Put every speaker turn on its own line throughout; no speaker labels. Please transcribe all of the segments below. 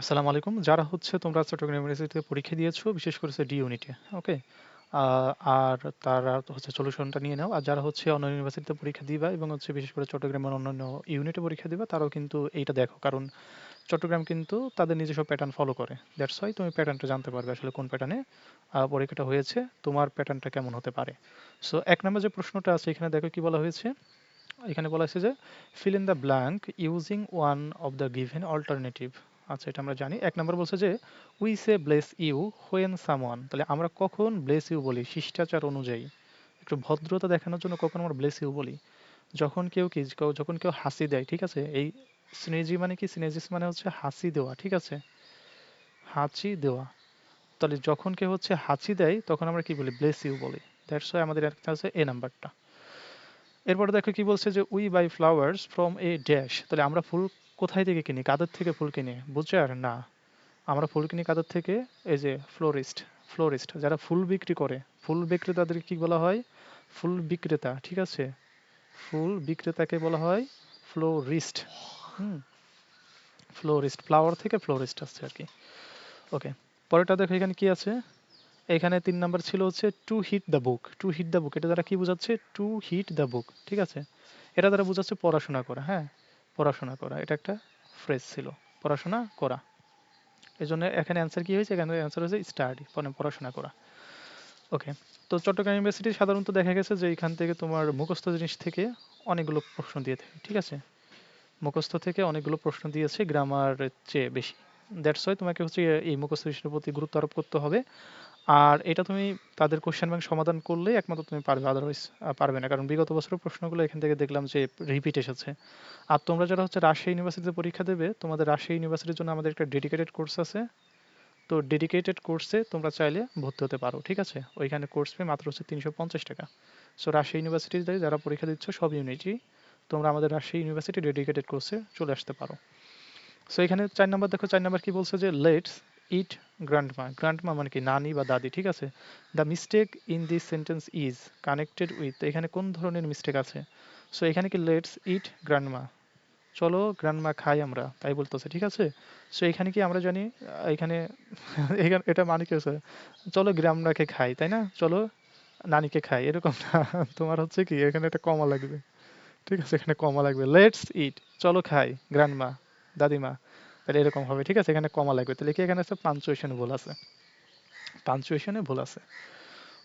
আসসালামু আলাইকুম। যারা হচ্ছে তোমরা চট্টগ্রাম ইউনিভার্সিটিতে পরীক্ষা দিয়েছ, বিশেষ করে ডি ইউনিটে ওকে আর তারা হচ্ছে সলিউশনটা নিয়ে নাও। আর যারা হচ্ছে অন্য ইউনিভার্সিটিতে পরীক্ষা দিবা এবং হচ্ছে বিশেষ করে চট্টগ্রামের অন্যান্য ইউনিটে পরীক্ষা দিবা, তারাও কিন্তু এইটা দেখো। কারণ চট্টগ্রাম কিন্তু তাদের নিজস্ব প্যাটার্ন ফলো করে। দ্যাটস ওয়াই তুমি প্যাটার্নটা জানতে পারবে আসলে কোন প্যাটার্নে পরীক্ষাটা হয়েছে, তোমার প্যাটার্নটা কেমন হতে পারে। সো এক নম্বর যে প্রশ্নটা আছে, এখানে দেখো কি বলা হয়েছে? এখানে বলা হয়েছে যে fill in the blank using one of the given alternative আচ্ছা এটা আমরা জানি। এক নম্বর বলছে যে we say bless you when someone তাহলে আমরা কখন ব্লেস ইউ বলি? শিষ্টাচার অনুযায়ী। একটু ভদ্রতা দেখানোর জন্য কখন আমরা ব্লেস ইউ বলি? যখন কেউ কি যখন কেউ হাসি দেয়, ঠিক আছে? এই সিনেজি মানে কি? সিনেজিস মানে হচ্ছে হাসি দেওয়া, ঠিক আছে? হাঁচি দেওয়া। তাহলে যখন কেউ হচ্ছে হাঁচি দেয়, তখন আমরা কি বলি? ব্লেস ইউ বলি। দ্যাটস ওয়াই আমাদের একটা আছে এ নাম্বারটা এরপরে দেখো কি বলছে যে we buy flowers from a dash তাহলে আমরা ফুল কোথায় থেকে কিনি? কাদের থেকে ফুল কিনি? বুঝার না, আমরা ফুল কিনি কাদের থেকে? এই যে ফ্লোরিস্ট ফ্লোরিস্ট যারা ফুল বিক্রি করে। ফুল বিক্রেতাদের কি বলা হয়? ফুল বিক্রেতা, ঠিক আছে? ফুল বিক্রেতাকে বলা হয় ফ্লোরিস্ট হুম ফ্লোরিস্ট ফ্লাওয়ার থেকে ফ্লোরিস্ট আসছে আর কি। ওকে পরেরটা দেখো, এখানে কি আছে? এখানে তিন নাম্বার ছিল হচ্ছে to hit the book to hit the book এটা দ্বারা কি বোঝাচ্ছে? টু হিট দ্য বুক ঠিক আছে? এটা দ্বারা বোঝাচ্ছে পড়াশোনা করা হ্যাঁ? পড়াশোনা করা। এটা একটা ফ্রেজ ছিল, পড়াশোনা করা। এই জন্য এখানে অ্যান্সার কি হয়েছে? এখানে অ্যান্সার হয়েছে স্টাডি মানে পড়াশোনা করা। ওকে তো চট্টগ্রাম ইউনিভার্সিটি সাধারণত দেখা গেছে যে এখান থেকে তোমার মুখস্থ জিনিস থেকে অনেকগুলো প্রশ্ন দিয়ে থাকে, ঠিক আছে? মুখস্থ থেকে অনেকগুলো প্রশ্ন দিয়েছে গ্রামারের চেয়ে বেশি। দ্যাটস ওয়াই তোমাকে হচ্ছে এই মুখস্থ বিষয়ের প্রতি গুরুত্ব আরোপ করতে হবে। আর এটা তুমি তাদের কোশ্চেন ব্যাংক সমাধান করলেই একমাত্র তুমি পারবে আদারওয়াইজ পারবে না। কারণ বিগত বছরের প্রশ্নগুলো এখান থেকে দেখলাম যে রিপিট এসেছে। আর তোমরা যারা হচ্ছে রাজশাহী ইউনিভার্সিটিতে পরীক্ষা দেবে, তোমাদের রাজশাহী ইউনিভার্সিটির জন্য আমাদের একটা ডেডিকেটেড কোর্স আছে। তো ডেডিকেটেড কোর্সে তোমরা চাইলে ভর্তি হতে পারো, ঠিক আছে? ওইখানে কোর্স ফি মাত্র হচ্ছে তিনশো পঞ্চাশ টাকা। সো রাজশাহী ইউনিভার্সিটিতে যারা পরীক্ষা দিচ্ছ, সব ইউনিটি তোমরা আমাদের রাজশাহী ইউনিভার্সিটি ডেডিকেটেড কোর্সে চলে আসতে পারো। সো এখানে চার নাম্বার দেখো, চার নাম্বার কি বলছে যে লেটস ইট গ্র্যান্ডমা গ্র্যান্ডমা মানে কি, নানি বা দাদি, ঠিক আছে? The mistake in this sentence is connected with এখানে কোন ধরনের মিস্টেক আছে? সো এখানে কি লেটস ইট গ্র্যান্ডমা চলো গ্র্যান্ডমা খাই আমরা, তাই বলতেছে, ঠিক আছে? সো এখানে কি আমরা জানি, এখানে এখানে, এটা মানে কি হচ্ছে? চলো গ্রামরাকে খাই, তাই না? চলো নানিকে খাই, এরকম না। তোমার হচ্ছে কি, এখানে একটা কমা লাগবে। ঠিক আছে, এখানে কমা লাগবে লেটস ইট চলো খাই গ্র্যান্ডমা দাদিমা। তাহলে এরকম হবে। ঠিক আছে, এখানে কমা লাগবে। তাহলে কি এখানে আছে? পাঞ্চুয়েশনে ভুল আছে। পাঞ্চুয়েশনে ভুল আছে।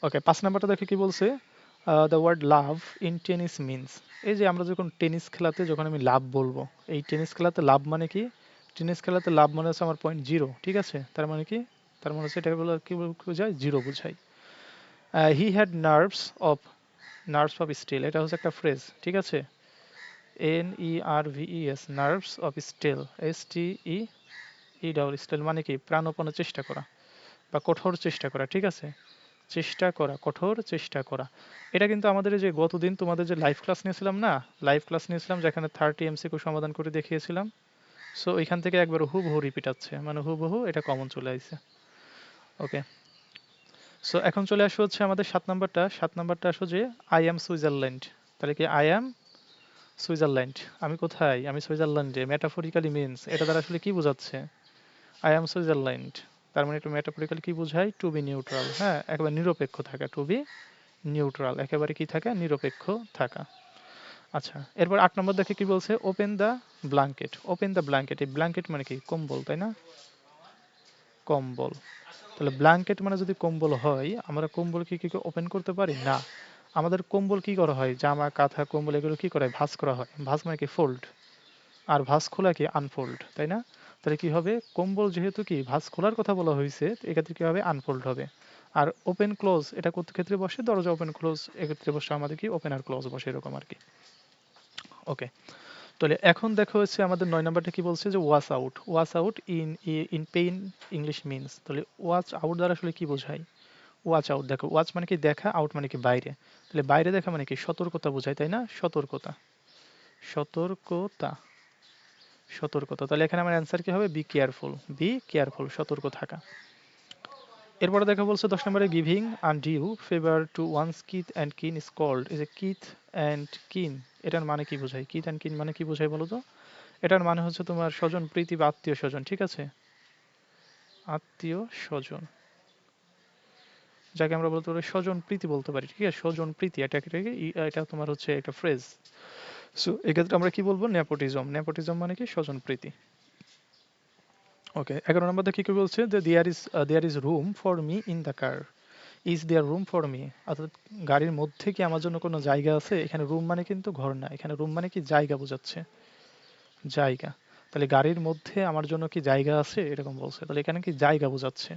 ওকে পাঁচ নাম্বারটা দেখে কি বলছে? The word love in tennis means এই যে আমরা যখন টেনিস খেলাতে যখন আমি লাভ বলব, এই টেনিস খেলাতে লাভ মানে কি? টেনিস খেলাতে লাভ মানে হচ্ছে আমার পয়েন্ট জিরো ঠিক আছে? তার মানে কি? তার মানে হচ্ছে এটা বলে কি বোঝায়? জিরো বোঝায়। He had nerves of nerves of steel এটা হচ্ছে একটা ফ্রেজ ঠিক আছে? N E R V E S nerves of steel S T E E double steel মানে কি? প্রাণপণের চেষ্টা করা বা কঠোর চেষ্টা করা, ঠিক আছে? চেষ্টা করা, কঠোর চেষ্টা করা। এটা কিন্তু আমাদের যে গতদিন তোমাদের যে লাইভ ক্লাস নিয়েছিলাম না? লাইভ ক্লাস নিয়েছিলাম যেখানে থার্টি এমসিকিউ সমাধান করে দেখিয়েছিলাম। সো ওইখান থেকে একবার হুবহু রিপিট আছে মানে হুবহু এটা কমন চলে আসছে ওকে সো এখন চলে আসো হচ্ছে আমাদের সাত নাম্বারটা সাত নাম্বারটা আসো যে আই এম সুইজারল্যান্ড তাহলে কি আই এম সুইজারল্যান্ড। আমি কোথায়? আমি সুইজারল্যান্ডে। মেটাফরিক্যালি মিনস এটা দ্বারা আসলে কি বোঝাচ্ছে? I am Switzerland. তার মানে একটু মেটাফরিক্যালি কি বোঝায়? টু বি নিউট্রাল হ্যাঁ একেবারে নিরপেক্ষ থাকা। টু বি নিউট্রাল একেবারে কি থাকা? নিরপেক্ষ থাকা। আচ্ছা এরপর আট নম্বর দেখে কি বলছে? Open the blanket open the blanket এই ব্ল্যাঙ্কেট মানে কি? কম্বল, তাই না? কম্বল। তাহলে ব্ল্যাঙ্কেট মানে যদি কম্বল হয়, আমরা কম্বল কি কি ওপেন করতে পারি? না। আমাদের কম্বল কি করা হয়? জামা, কাঁথা, কম্বল এগুলো কি করা হয়? ভাঁজ করা হয়। ভাঁজ মানে কি? ফোল্ড আর ভাঁজ খোলা কি? আনফোল্ড তাই না? তাহলে কি হবে? কম্বল যেহেতু কি? ভাঁজ খোলার কথা বলা হয়েছে এক্ষেত্রে কি হবে? আনফোল্ড হবে। আর ওপেন ক্লোজ এটা কত ক্ষেত্রে বসে? দরজা ওপেন ক্লোজ এক্ষেত্রে বসে আমাদের কি? ওপেন আর ক্লোজ বসে, এরকম আর কি। ওকে তাহলে এখন দেখো হচ্ছে আমাদের নয় নাম্বারটা কি বলছে? যে wash out wash out in in pain English means তাহলে ওয়াচ আউট দ্বারা আসলে কি বোঝায়? ওয়াচ আউট দেখো ওয়াচ মানে কি দেখা আউট মানে কি বাইরে। তাহলে বাইরে দেখা মানে কি সতর্কতা বোঝায় তাই না? সতর্কতা। সতর্কতা। সতর্কতা। তাহলে এখানে আমার অ্যান্সার কি হবে? বি কেয়ারফুল বি কেয়ারফুল সতর্ক থাকা। এরপরে দেখা বলছে দশ নম্বরে giving and due favour to one's kith and kin is called is a kith and kin এটার মানে কি বোঝায় কিথ অ্যান্ড কিন মানে কি বোঝায় বলো তো? এটার মানে হচ্ছে তোমার স্বজন, প্রীতি বা আত্মীয় স্বজন, ঠিক আছে? আত্মীয় স্বজন। যাকে আমরা বলতে পারি স্বজন প্রীতি বলতে পারি, ঠিক আছে? স্বজন প্রীতি, এটা এটা তোমার হচ্ছে একটা ফ্রেজ সো এক্ষেত্রে আমরা কি বলব? নেপোটিজম নেপোটিজম মানে কি? স্বজন প্রীতি। ওকে এগারো নম্বর কি কি বলছে? যে there is there is room for me in the car is there room for me অর্থাৎ গাড়ির মধ্যে কি আমার জন্য কোনো জায়গা আছে? এখানে রুম মানে কিন্তু ঘর না। এখানে রুম মানে কি? জায়গা বোঝাচ্ছে। জায়গা। তাহলে গাড়ির মধ্যে আমার জন্য কি জায়গা আছে? এরকম বলছে। তাহলে এখানে কি জায়গা বোঝাচ্ছে?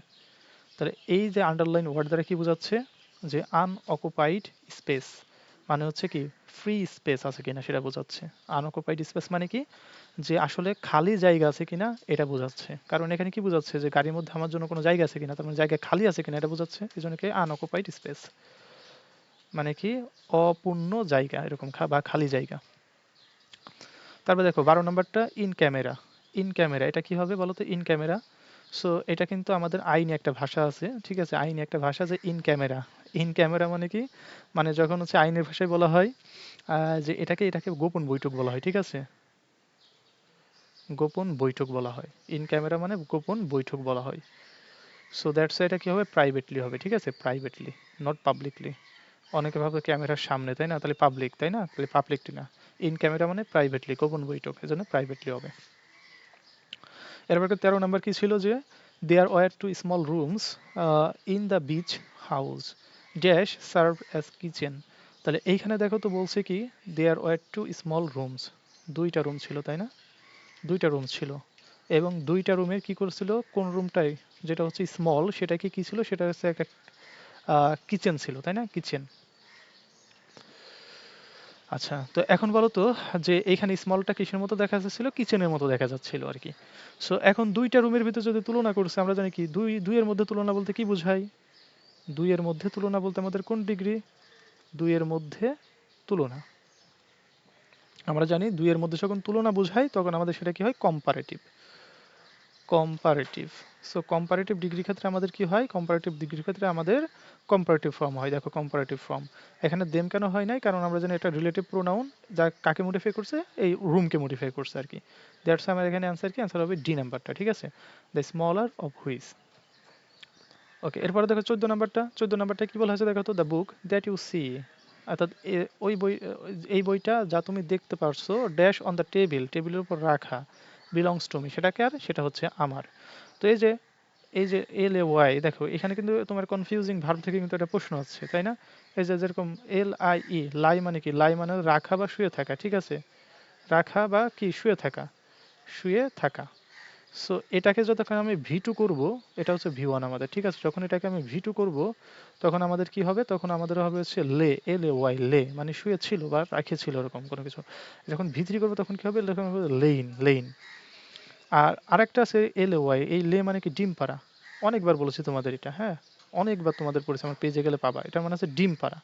তাহলে এই যে আন্ডারলাইন ওয়ার্ড দ্বারা কি বোঝাচ্ছে? যে আনঅকুপাইড স্পেস মানে হচ্ছে কি ফ্রি স্পেস আছে কিনা সেটা বোঝাচ্ছে। আনঅকুপাইড স্পেস মানে কি? যে আসলে খালি জায়গা আছে কিনা এটা বোঝাচ্ছে। কারণ এখানে কি বোঝাচ্ছে? যে গাড়ির মধ্যে আমার জন্য কোনো জায়গা আছে কিনা, তার মানে জায়গা খালি আছে কিনা এটা বোঝাচ্ছে। এই জন্য কি আনঅকুপাইড স্পেস মানে কি অপূর্ণ জায়গা এরকম বা খালি জায়গা। তারপর দেখো, বারো নম্বরটা ইন ক্যামেরা ইন ক্যামেরা এটা কি হবে বলতো? ইন ক্যামেরা সো এটা কিন্তু আমাদের আইনে একটা ভাষা আছে, ঠিক আছে? আইনে একটা ভাষা যে ইন ক্যামেরা ইন ক্যামেরা মানে কি? মানে যখন হচ্ছে আইনের ভাষায় বলা হয় যে এটাকে এটাকে গোপন বৈঠক বলা হয়, ঠিক আছে? গোপন বৈঠক বলা হয়। ইন ক্যামেরা মানে গোপন বৈঠক বলা হয়। সো দ্যাটস এটা কি হবে? প্রাইভেটলি হবে, ঠিক আছে? প্রাইভেটলি নট পাবলিকলি অনেকে ভাবে ক্যামেরার সামনে, তাই না? তাহলে পাবলিক তাই না? তাহলে পাবলিকটি না। ইন ক্যামেরা মানে প্রাইভেটলি গোপন বৈঠক, এজন্য প্রাইভেটলি হবে। এরপর তেরো নম্বর কি ছিল যে there were two small rooms in the beach house dash serve as kitchen তাহলে এইখানে দেখো তো বলছে কি there were two small rooms দুইটা রুম ছিল, তাই না? দুইটা রুম ছিল। এবং দুইটা রুমের কি করছিল? কোন রুমটাই যেটা হচ্ছে স্মল সেটা কি কি ছিল? সেটা হচ্ছে একটা কিচেন ছিল, তাই না? কিচেন আচ্ছা তো এখন বলো তো যে এখানে স্মলটা কিসের মতো দেখা যাচ্ছিল? কিচেনের মতো দেখা যাচ্ছিল আর কি। সো এখন দুইটা রুমের ভিতরে যদি তুলনা করছে আমরা জানি কি দুই, দুইয়ের মধ্যে তুলনা বলতে কি বোঝায়? দুইয়ের মধ্যে তুলনা বলতে আমাদের কোন ডিগ্রি দুইয়ের মধ্যে তুলনা। আমরা জানি দুইয়ের মধ্যে যখন তুলনা বোঝাই তখন আমাদের সেটা কি হয়? Comparative comparative so comparative degree ক্ষেত্রে আমাদের কি হয়? কম্পারেটিভ ডিগ্রির ক্ষেত্রে আমাদের কম্পারেটিভ ফর্ম হয়। দেখো কম্পারেটিভ ফর্ম এখানে দেম কেন হয় নাই? কারণ আমরা জানি এটা রিলেটিভ প্রোনাউন যা কাকে মডিফাই করছে? এই রুমকে মডিফাই করছে আর কি। দ্যাটস আমার এখানে অ্যান্সার কি? অ্যান্সার হবে ডি নাম্বারটা ঠিক আছে? দ্য স্মলার অফ হুইস ওকে এরপরে দেখো চোদ্দ নাম্বারটা চোদ্দ নাম্বারটা কি বলা হয়েছে দেখো তো? The book that you see অর্থাৎ ওই বই, এই বইটা যা তুমি দেখতে পারছ ড্যাশ অন দ্য টেবিল টেবিলের উপর রাখা। বিলংস টু মি সেটা আর সেটা হচ্ছে আমার। তো এই যে এই যে এল এ ওয়াই দেখো, এখানে কিন্তু তোমার কনফিউজিং ভার্ব থেকে কিন্তু একটা প্রশ্ন হচ্ছে তাই না? এই যে যেরকম এল আই ই লাই মানে কি? লাই মানে রাখা বা শুয়ে থাকা, ঠিক আছে? রাখা বা কি? শুয়ে থাকা। শুয়ে থাকা। সো এটাকে যতক্ষণ আমি ভি টু করব, এটা হচ্ছে ভি ওয়ান আমাদের, ঠিক আছে? যখন এটাকে আমি ভি টু করব, তখন আমাদের কি হবে? তখন আমাদের হবে হচ্ছে লে এল এ ওয়াই লে মানে শুয়ে ছিল বা ছিল এরকম কোনো কিছু। যখন ভি থ্রি করব, তখন কি হবে? তখন হবে লেইন লেইন। আর আরেকটা আছে এল এ ওয়াই এই লে মানে কি? ডিম পাড়া। অনেকবার বলেছি তোমাদের এটা হ্যাঁ? অনেকবার তোমাদের পড়েছে, আমার পেজে গেলে পাবা। এটা মানে হচ্ছে ডিম পাড়া।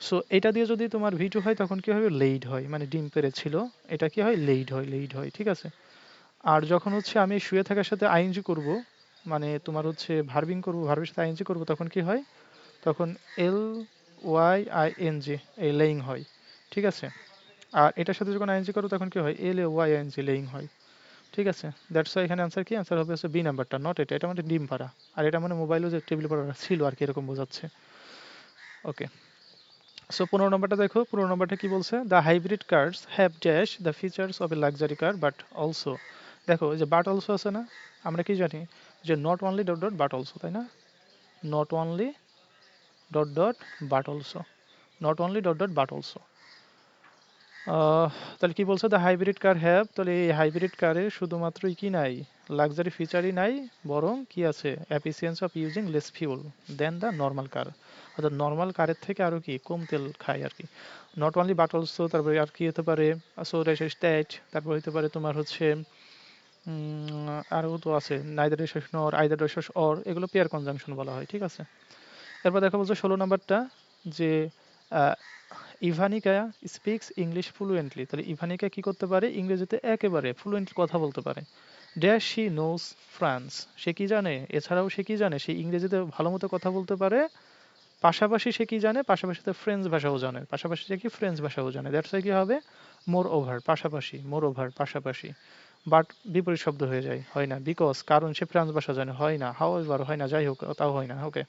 সো এটা দিয়ে যদি তোমার ভি টু হয়, তখন কি হবে? লেইড হয় মানে ডিম পেরেছিল এটা কি হয়? লেইড হয় লেইড হয়, ঠিক আছে? আর যখন হচ্ছে আমি শুয়ে থাকার সাথে আইএনজি করব মানে তোমার হচ্ছে ভার্বিং করব, ভার্বের সাথে আইএনজি করব, তখন কি হয়? তখন এল ওয়াই আই এন এই লেইং হয়, ঠিক আছে? আর এটার সাথে যখন আইএনজি করব তখন কি হয়? L A Y ING laying হয়, ঠিক আছে? দ্যাটস ওয়াই এখানে অ্যান্সার কি? অ্যান্সার হবে হচ্ছে বি নাম্বারটা নট এটা। এটা মানে ডিম পাড়া। আর এটা মানে মোবাইলও যে টেবিল পাড়া ছিল আর কি, এরকম বোঝাচ্ছে। ওকে সো পনেরো নম্বরটা দেখো। পনেরো নম্বরটা কি বলছে? The hybrid cars have dash the features of a luxury car but also দেখো যে বাট অলসো আছে না, আমরা কি জানি যে not only dot dot but also তাই না? Not only dot dot but also not only dot dot but also তাহলে কি বলছে? দ্য হাইব্রিড কার হ্যাভ তাহলে এই হাইব্রিড কারে শুধুমাত্রই কি নাই? লাক্সারি ফিচারই নাই, বরং কি আছে? Efficiency of using less fuel than the normal car অর্থাৎ নর্মাল কারের থেকে আরও কি? কম তেল খায় আর কি। নট অনলি বাট অলসো তারপরে আর কি হতে পারে? সো রেসেস ট্যাট তারপর হতে পারে তোমার হচ্ছে আরও তো আছে। Neither races nor either races or এগুলো পেয়ার কনজাংশন বলা হয়, ঠিক আছে? এরপর দেখা বলছে ষোলো নাম্বারটা, যে ইভানিকা স্পিক্স ইংলিশ ফ্লুয়েন্টলি তাহলে ইভানিকা কি করতে পারে? ইংরেজিতে একেবারে ফ্লুয়েন্টলি কথা বলতে পারে। ড্যাশ শি নোস ফ্রান্স সে কি জানে? এছাড়াও সে কি জানে? সে ইংরেজিতে ভালো মতো কথা বলতে পারে। পাশাপাশি সে কি জানে? পাশাপাশিতে ফ্রেঞ্চ ভাষাও জানে। পাশাপাশি সে কি ফ্রেঞ্চ ভাষাও জানে। দ্যাটস কি হবে? মোর ওভার পাশাপাশি মোর ওভার পাশাপাশি। বাট বিপরীত শব্দ হয়ে যায়। হয় না বিকজ কারণ সে ফ্রান্স ভাষা জানে। হয় না হাউ এভার হয় না, যাই হোক, তাও হয় না ওকে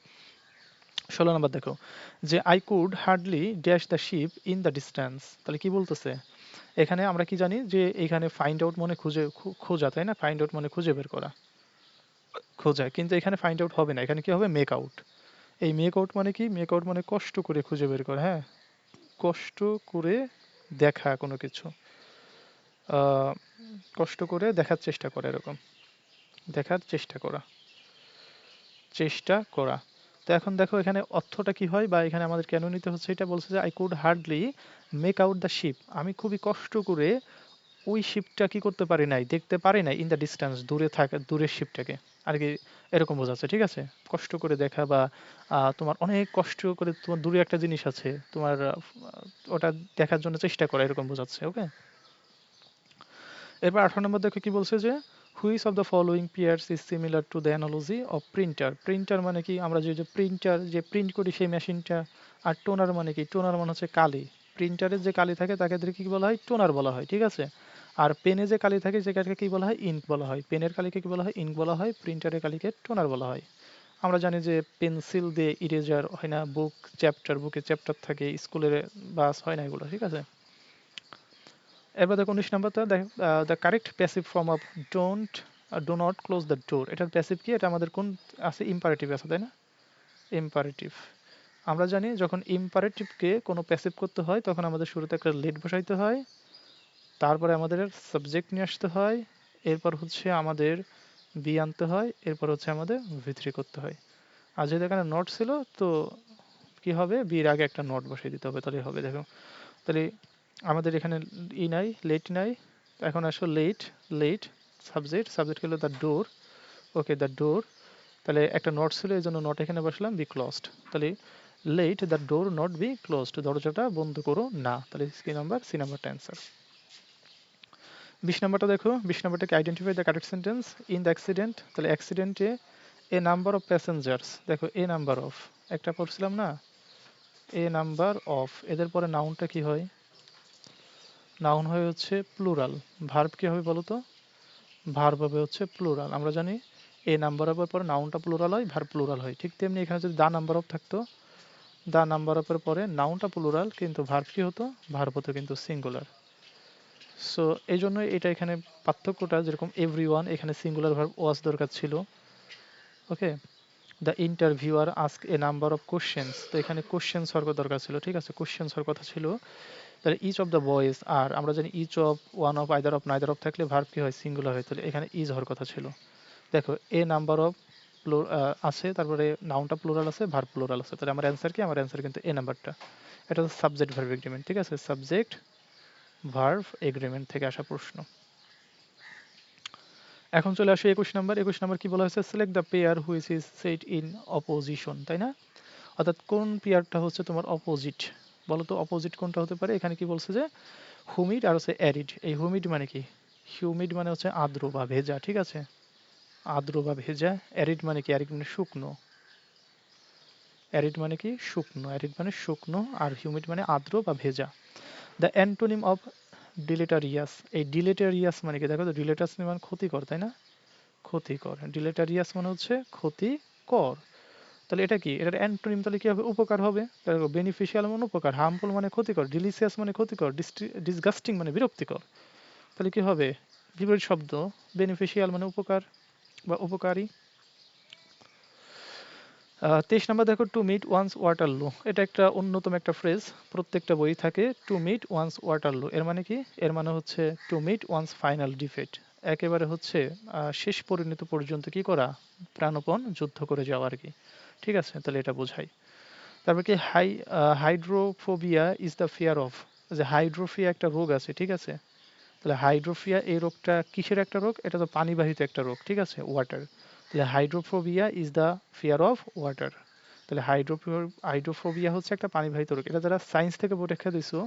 ষোলো নম্বর দেখো, যে I could hardly dash the ship in the distance তাহলে কি বলতেছে? এখানে আমরা কি জানি যে এখানে ফাইন্ড আউট মনে খুঁজে খোঁজা, তাই না? ফাইন্ড আউট মানে খুঁজে বের করা। খোঁজা, কিন্তু এখানে ফাইন্ড আউট হবে না। এখানে কি হবে? মেক আউট এই মেক আউট মানে কি? মেক আউট মানে কষ্ট করে খুঁজে বের করা হ্যাঁ? কষ্ট করে দেখা কোনো কিছু। কষ্ট করে দেখার চেষ্টা করা এরকম। দেখার চেষ্টা করা। চেষ্টা করা। তো এখন দেখো এখানে অর্থটা কি হয় বা এখানে আমাদের কেন নিতে হচ্ছে? এটা বলছে যে I could hardly make out the ship আমি খুবই কষ্ট করে ওই শিপটা কি করতে পারি নাই, দেখতে পারি নাই ইন দ্য ডিস্টেন্স দূরে থাকা, দূরের শিপটাকে আর কি এরকম বোঝাচ্ছে, ঠিক আছে? কষ্ট করে দেখা বা তোমার অনেক কষ্ট করে তোমার দূরে একটা জিনিস আছে, তোমার ওটা দেখার জন্য চেষ্টা করা, এরকম বোঝাচ্ছে ওকে এরপর আঠারো নম্বর দেখো কি বলছে যে which of the following pairs is similar to the analogy of printer printer মানে কি? আমরা যে যে প্রিন্টার যে প্রিন্ট করি সেই মেশিনটা আর টোনার মানে কি? টোনার মানে হচ্ছে কালি। প্রিন্টারের যে কালি থাকে, তাকে কি বলা হয়? টোনার বলা হয়, ঠিক আছে? আর পেনে যে কালি থাকে, সেটাকে কি বলা হয়? ইঙ্ক বলা হয়। পেনের কালিকে কি বলা হয়? ইঙ্ক বলা হয়। প্রিন্টারের কালিকে টোনার বলা হয়। আমরা জানি যে পেন্সিল দিয়ে ইরেজার হয় না বুক চ্যাপ্টার বুকে চ্যাপ্টার থাকে স্কুলের বাস হয় না এগুলো, ঠিক আছে? এবার দেখো উনিশ নাম্বারটা the correct passive form of don't do not close the door এটার প্যাসিভ কি? এটা আমাদের কোন আছে? ইম্পারেটিভ আছে, তাই না? ইম্পারেটিভ আমরা জানি যখন ইম্পারেটিভকে কোনো প্যাসিভ করতে হয়, তখন আমাদের শুরুতে একটা লেট বসাইতে হয়, তারপরে আমাদের সাবজেক্ট নিয়ে আসতে হয়, এরপর হচ্ছে আমাদের বি আনতে হয়, এরপর হচ্ছে আমাদের ভিতরি করতে হয়। আর যেহেতু এখানে নট ছিল, তো কি হবে? বির আগে একটা নট বসিয়ে দিতে হবে তাহলে হবে, দেখো। তাহলে আমাদের এখানে ই নাই লেট নাই। এখন আসো লেট লেট সাবজেক্ট সাবজেক্ট হলো the door okay the door তাহলে একটা নট ছিল, এই জন্য নট এখানে বসলাম বি ক্লোজড তাহলে let the door not be closed দরজাটা বন্ধ করো না। তাহলে কি নাম্বার সি নাম্বারটা অ্যান্সার বিশ নাম্বারটা দেখো। বিশ নাম্বারটাকে identify the correct sentence in the accident তাহলে অ্যাক্সিডেন্টে এ নাম্বার অফ প্যাসেঞ্জার্স দেখো এ নাম্বার অফ একটা পড়ছিলাম না? এ নাম্বার অফ এদের পরে নাউনটা কি হয়? নাউন হয়ে হচ্ছে প্লুরাল ভার্ব কি হবে বলো তো ভার্ব হবে হচ্ছে প্লুরাল আমরা জানি এ নাম্বার অফের পরে নাউনটা প্লুরাল হয় ভার্ব প্লুরাল হয়। ঠিক তেমনি এখানে যদি দা নাম্বার অফ থাকতো দা নাম্বার অফের পরে নাউনটা প্লুরাল কিন্তু ভার্ব কি হতো? ভার্ব হতো কিন্তু সিঙ্গুলার সো এই জন্য এটা এখানে পার্থক্যটা যেরকম এভরি ওয়ান এখানে সিঙ্গুলার ভার্ব ওয়াজ দরকার ছিল। Okay the interviewer ask a number of questions তো এখানে কোশ্চেন্স হওয়ার দরকার ছিল। ঠিক আছে? কোশ্চেন্স হওয়ার কথা ছিল। তাহলে ইচ অফ দ্য বয়েজ আর আমরা জানি each of one of either of neither of থাকলে ভার্ব কি হয়? সিঙ্গুলার হয়। তাহলে এখানে ইজ হওয়ার কথা ছিল। দেখো এ নাম্বার অফ আছে, তারপরে নাউনটা প্লুরাল আছে ভার্ব প্লুরাল আছে। তাহলে আমার অ্যান্সার কি? আমার অ্যান্সার কিন্তু এ নাম্বারটা এটা হচ্ছে সাবজেক্ট ভার্ব এগ্রিমেন্ট ঠিক আছে? সাবজেক্ট ভার্ভ এগ্রিমেন্ট থেকে আসা প্রশ্ন। এখন চলে আসে একুশ নাম্বার। একুশ নাম্বার কি বলা হয়েছে? Select the pair which is set in opposition তাই না? অর্থাৎ কোন পেয়ারটা হচ্ছে তোমার অপোজিট বলো তো অপোজিট কোনটা হতে পারে? এখানে কি বলছে যে হুমিড আর হচ্ছে অ্যারিড এই হুমিড মানে কি? হিউমিড মানে হচ্ছে আর্দ্র বা ভেজা, ঠিক আছে? আর্দ্র বা ভেজা অ্যারিড মানে কি? অ্যারিড মানে শুকনো। অ্যারিড মানে কি? শুকনো। অ্যারিড মানে শুকনো আর হিউমিড মানে আর্দ্র বা ভেজা। দ্য অ্যান্টোনিম অফ ডিলেটারিয়াস এই ডিলেটারিয়াস মানে কি? দেখো তো ডিলেটাস মানে ক্ষতিকর, তাই না? ক্ষতিকর। ডিলেটারিয়াস মানে হচ্ছে ক্ষতিকর। তাহলে এটা কি? এটার অ্যান্টোনিম তাহলে কি হবে? উপকার হবে বেনিফিশিয়াল মানে উপকার হার্মফুল মানে ক্ষতিকর ডিলিসিয়াস মানে ক্ষতিকর ডিসগাস্টিং মানে বিরক্তিকর। তাহলে কি হবে? বিপরীত শব্দ বেনিফিশিয়াল মানে উপকার বা উপকারী। তেইশ নাম্বার দেখো to meet one's Waterloo এটা একটা অন্যতম একটা ফ্রেজ প্রত্যেকটা বই থাকে to meet one's Waterloo এর মানে কি? এর মানে হচ্ছে to meet one's final defeat একেবারে হচ্ছে শেষ পরিণত পর্যন্ত কি করা? প্রাণপণ যুদ্ধ করে যাওয়া আর কি। ঠিক আছে, তাহলে এটা বোঝাই। তারপর কি high hydrophobia is the fear of যে হাইড্রোফিয়া একটা রোগ আছে, ঠিক আছে? তাহলে হাইড্রোফিয়া এই রোগটা কিসের একটা রোগ? এটা তো পানিবাহিত একটা রোগ, ঠিক আছে ওয়াটার তাহলে hydrophobia is the fear of water তাহলে হাইড্রোফো, হাইড্রোফোবিয়া হচ্ছে একটা পানিবাহিত রোগ। এটা যারা সায়েন্স থেকে পরীক্ষা দিছো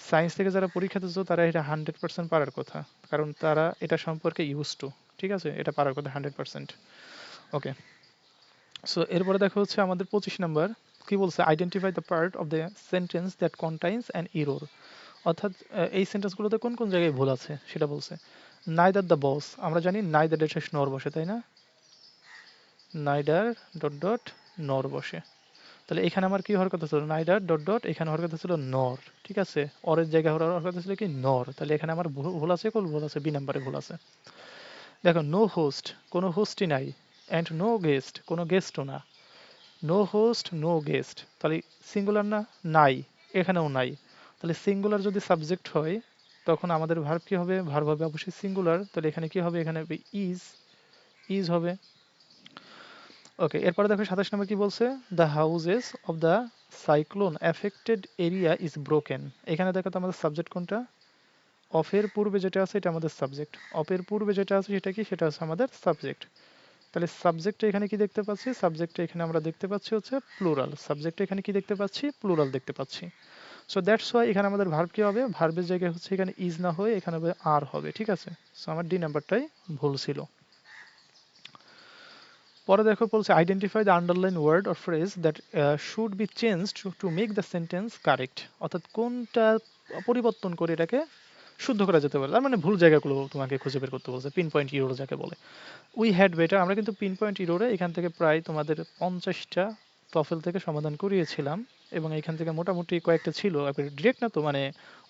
সায়েন্স থেকে যারা পরীক্ষা দিছো, তারা এটা হান্ড্রেড পার্সেন্ট পারার কথা। কারণ তারা এটা সম্পর্কে ইউজ টু ঠিক আছে? এটা পারার কথা হান্ড্রেড পার্সেন্ট ওকে সো এরপরে দেখা হচ্ছে আমাদের পঁচিশ নাম্বার। কি বলছে? Identify the part of the sentence that contains an error অর্থাৎ এই সেন্টেন্সগুলোতে কোন কোন জায়গায় ভুল আছে সেটা বলছে। নাইদার দ্য বস আমরা জানি নাইদার ডেট শেষ নর বসে, তাই না? নাইডার ডট ডট নর বসে। তাহলে এখানে আমার কি হওয়ার কথা ছিল? নাইডার ডট ডট এখানে হওয়ার কথা ছিল নর ঠিক আছে? অরের জায়গায় হওয়ার কথা ছিল কি? নর তাহলে এখানে আমার ভুল আছে, কোন ভুল আছে? বি নাম্বারে ভুল আছে। দেখো নো হোস্ট কোনো হোস্টই নাই। অ্যান্ড নো গেস্ট কোনো গেস্টও না। নো হোস্ট নো গেস্ট তাহলে সিঙ্গুলার না? নাই। এখানেও নাই। তাহলে সিঙ্গুলার যদি সাবজেক্ট হয়, তখন আমাদের ভার্ব কি হবে? ভার্ব হবে অবশ্যই সিঙ্গুলার তাহলে এখানে কি হবে? এখানে হবে ইজ ইজ হবে। ওকে এরপরে দেখো সাতাশ নম্বর কি বলছে? The houses of the cyclone affected area is broken এখানে দেখো তো আমাদের সাবজেক্ট কোনটা? অফের পূর্বে যেটা আছে, এটা আমাদের সাবজেক্ট অফের পূর্বে যেটা আছে, সেটা কি? সেটা হচ্ছে আমাদের সাবজেক্ট তাহলে সাবজেক্টটা এখানে কি দেখতে পাচ্ছি? সাবজেক্টটা এখানে আমরা দেখতে পাচ্ছি হচ্ছে প্লুরাল সাবজেক্টটা এখানে কি দেখতে পাচ্ছি? প্লুরাল দেখতে পাচ্ছি। সো দ্যাটস ওয়াই এখানে আমাদের ভার্ব কি হবে? ভার্বের জায়গায় হচ্ছে এখানে ইজ না হয়ে এখানে হবে আর হবে, ঠিক আছে? সো আমার ডি নাম্বারটাই ভুল ছিল। পরে দেখো বলছে identify the underline word or phrase that should be change to make the sentence correct অর্থাৎ কোনটা পরিবর্তন করে এটাকে শুদ্ধ করা যেতে পারে। তার মানে ভুল জায়গাগুলো তোমাকে খুঁজে বের করতে বলছে পিন পয়েন্ট ইউরো যাকে বলে। উই হ্যাড বেটার আমরা কিন্তু পিন পয়েন্ট ইউরোরে এখান থেকে প্রায় তোমাদের পঞ্চাশটা টফেল থেকে সমাধান করিয়েছিলাম এবং এখান থেকে মোটামুটি কয়েকটা ছিল ডিরেক্ট না তো মানে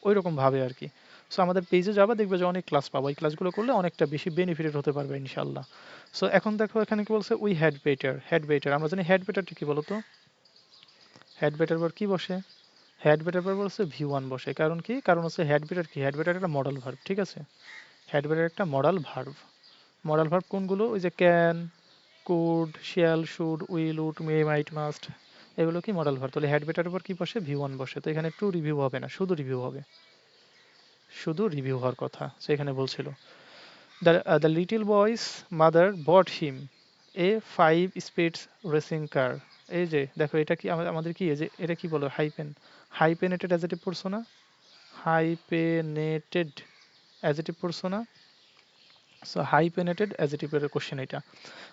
ওই ভাবে আর কি। সো আমাদের পেজে যাবা, দেখবে যে অনেক ক্লাস পাবো। এই ক্লাসগুলো করলে অনেকটা বেশি বেনিফিটেড হতে পারবে ইনশাল্লাহ সো এখন দেখো এখানে কি বলছে we had better had better আমরা জানি হ্যাড বেটারটা কি বলতো? হ্যাড বেটার পর কি বসে? হ্যাড বেটার পর বলছে ভি ওয়ান বসে। কারণ কি? কারণ হচ্ছে হ্যাড বেটার কি? হ্যাড বেটার একটা মডেল ভার্ব ঠিক আছে? হ্যাড বেটার একটা মডেল ভার্ব মডেল ভার্ব কোনগুলো? ওই যে can could shall should will would may might must এগুলো কি মডেল ভার্ব তাহলে হ্যাড বেটার উপর কি বসে? ভি ওয়ান বসে। তো এখানে টু রিভিউ হবে না, শুধু রিভিউ হবে। শুধু রিভিউ হওয়ার কথা, সে এখানে বলছিল। The the little boy's mother bought him a five speeds racing car এই যে, দেখো, এটা কি, আমাদের কি যে, এটা কি বলো? হাইপেন হাইপেনেটেড অ্যাজেটিভ পড়ছো না হাইপেনেটেড অ্যাজেটিভ পড়ছো না সো হাইপেনেটেড অ্যাজেটিভের কোশ্চেন এটা।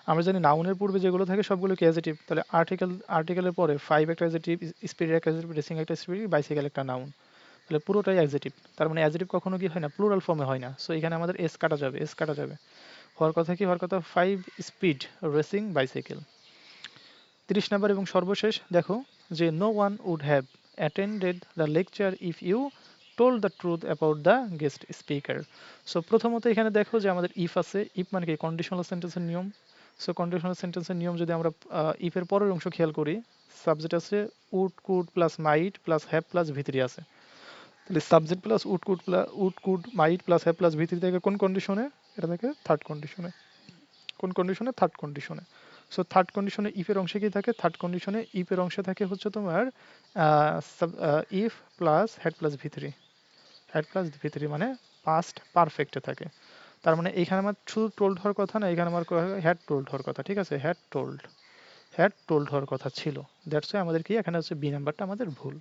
আমরা জানি নাউনের পূর্বে যেগুলো থাকে সবগুলো কি অ্যাজেটিভ তাহলে আর্টিকেল আর্টিকেলের পরে ফাইভ একটা অ্যাজেটিভ স্পিড একটা অ্যাজেটিভ রেসিং একটা স্পিড বাইসাইকেল একটা নাউন তাহলে পুরোটাই অ্যাজেটিভ তার মানে অ্যাজেটিভ কখনো কি হয় না প্লুরাল ফর্মে হয় না। সো এখানে আমাদের এস কাটা যাবে এস কাটা যাবে। হওয়ার কথা কি? হওয়ার কথা ফাইভ স্পিড রেসিং বাইসাইকেল তিরিশ নাম্বার এবং সর্বশেষ, দেখো, যে no one would have attended the lecture if you told the truth about the guest speaker so প্রথমত এখানে দেখো যে আমাদের ইফ আছে। ইফ মানে কি? কন্ডিশনাল সেন্টেন্সের নিয়ম। সো কন্ডিশনাল সেন্টেন্সের নিয়ম যদি আমরা ইফের পরের অংশ খেয়াল করি সাবজেক্ট আছে would could plus might plus have plus V three আছে। তাহলে subject plus would could plus would could might plus have plus V three থেকে কোন কন্ডিশনে এটা থেকে থার্ড কন্ডিশনে কোন কন্ডিশনে থার্ড কন্ডিশনে সো থার্ড কন্ডিশনে ইফের অংশে কি থাকে? থার্ড কন্ডিশনে ইফের অংশে থাকে হচ্ছে তোমার if plus had plus V three had plus V three মানে পাস্ট পারফেক্টে থাকে। তার মানে এখানে আমার শুধু টোল্ড হওয়ার কথা না এখানে আমার হ্যাড টোল্ড হওয়ার কথা, ঠিক আছে? হ্যাড টোল্ড হ্যাড টোল্ড হওয়ার কথা ছিল। দ্যাটস ওয়াই আমাদের কি? এখানে হচ্ছে বি নাম্বারটা আমাদের ভুল।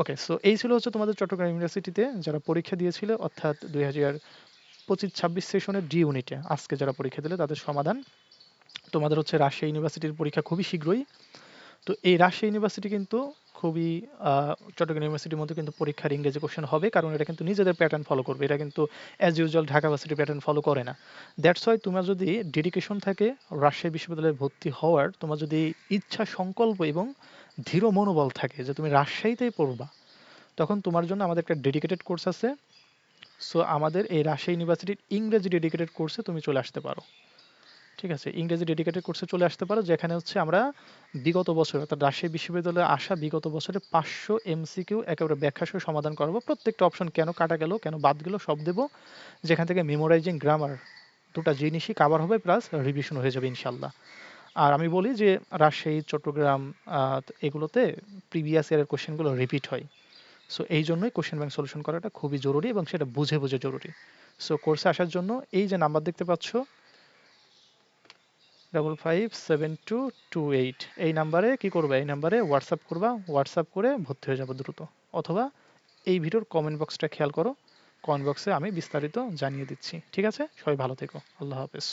ওকে সো এই ছিল হচ্ছে তোমাদের চট্টগ্রাম ইউনিভার্সিটিতে যারা পরীক্ষা দিয়েছিল, অর্থাৎ দুই হাজার পঁচিশ ছাব্বিশ সেশনের ডি ইউনিটে আজকে যারা পরীক্ষা দিলে তাদের সমাধান তোমাদের হচ্ছে রাজশাহী ইউনিভার্সিটির পরীক্ষা খুবই শীঘ্রই। তো এই রাজশাহী ইউনিভার্সিটি কিন্তু খুবই চট্টগ্রাম ইউনিভার্সিটির মধ্যে কিন্তু পরীক্ষার ইংরেজি কোশ্চেন হবে, কারণ এটা কিন্তু নিজেদের প্যাটার্ন ফলো করবে। এটা কিন্তু as usual Dhaka varsity pattern follow করে না। দ্যাটস ওয়াই তোমার যদি ডেডিকেশন থাকে, রাজশাহী বিশ্ববিদ্যালয়ে ভর্তি হওয়ার, তোমার যদি ইচ্ছা, সংকল্প এবং ধীর মনোবল থাকে যে তুমি রাজশাহীতেই পড়বা, তখন তোমার জন্য আমাদের একটা ডেডিকেটেড কোর্স আছে। সো আমাদের এই রাজশাহী ইউনিভার্সিটির ইংরেজি ডেডিকেটেড কোর্সে তুমি চলে আসতে পারো। ঠিক আছে, ইংরেজি ডেডিকেটেড কোর্সে চলে আসতে পারো, যেখানে হচ্ছে আমরা বিগত বছর অর্থাৎ রাজশাহী বিশ্ববিদ্যালয়ে আসা বিগত বছরে পাঁচশো এমসিকিউ একেবারে ব্যাখ্যা সহ সমাধান করব। প্রত্যেকটা অপশন কেন কাটা গেল, কেন বাদ গেল, সব দেবো। যেখান থেকে মেমোরাইজিং গ্রামার দুটা জিনিসই কাভার হবে প্লাস রিভিশন হয়ে যাবে ইনশাল্লাহ আর আমি বলি যে রাজশাহী, চট্টগ্রাম এগুলোতে প্রিভিয়াস ইয়ারের কোশ্চেনগুলো রিপিট হয়। সো এই জন্যই কোশ্চেন ব্যাংক সলিউশন করাটা খুবই জরুরি এবং সেটা বুঝে বুঝে জরুরি। সো কোর্সে আসার জন্য এই যে নাম্বার দেখতে পাচ্ছ double five seven two two eight এই নাম্বারে কি করবে? এই নাম্বারে হোয়াটসঅ্যাপ করবা। হোয়াটসঅ্যাপ করে ভর্তি হয়ে যাব দ্রুত। অথবা এই ভিডিওর কমেন্ট বক্সটা খেয়াল করো। কমেন্ট বক্সে আমি বিস্তারিত জানিয়ে দিচ্ছি। ঠিক আছে? সবাই ভালো থেকো। আল্লাহ হাফেজ।